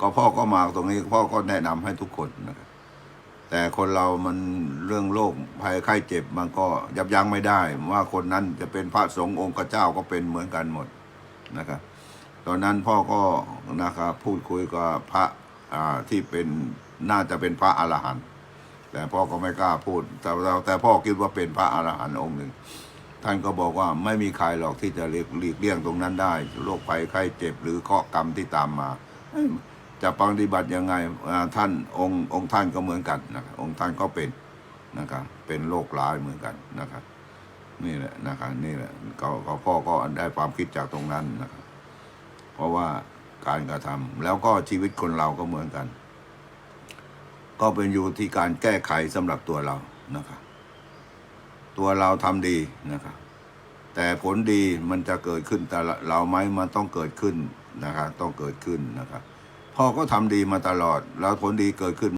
ก็พ่อก็มาตรงนี้พ่อก็แนะนำให้ทุกคนนะครับแต่คนเรามันเรื่องโรคภัยไข้เจ็บมันก็ยับยั้งไม่ได้ ว่าคนนั้นจะเป็นพระสงฆ์องค์เจ้าก็เป็นเหมือนกันหมดนะครับ ตอนนั้นพ่อก็นะครับพูดคุยกับพระอ่าที่เป็นน่าจะเป็นพระอรหันต์แต่พ่อก็ไม่กล้าพูดแต่แต่แต่พ่อคิดว่าเป็นพระอรหันต์องค์หนึ่ง ท่านก็บอกว่าไม่มีใครหรอกที่จะหลีกเลี่ยงตรงนั้นได้โรคภัยไข้เจ็บหรือเคราะห์กรรมที่ตามมา จะปฏิบัติยังไงท่านองค์องค์ท่านก็เหมือนกันนะครับองค์ท่านก็เป็นนะครับเป็นโรคร้ายเหมือนกันนะครับนี่แหละนะครับนี่แหละก็ก็พ่อก็ได้ความคิดจากตรงนั้นนะครับเพราะว่าการกระทำแล้วก็ชีวิตคนเราก็เหมือนกัน ก็เป็นอยู่ที่การแก้ไขสำหรับตัวเรานะครับตัวเราทำดีนะครับแต่ผลดีมันจะเกิดขึ้นแต่เราไหมมันต้องเกิดขึ้นนะครับต้องเกิดขึ้นนะครับ พ่อก็ทำดีมาตลอด แล้วผลดีเกิดขึ้น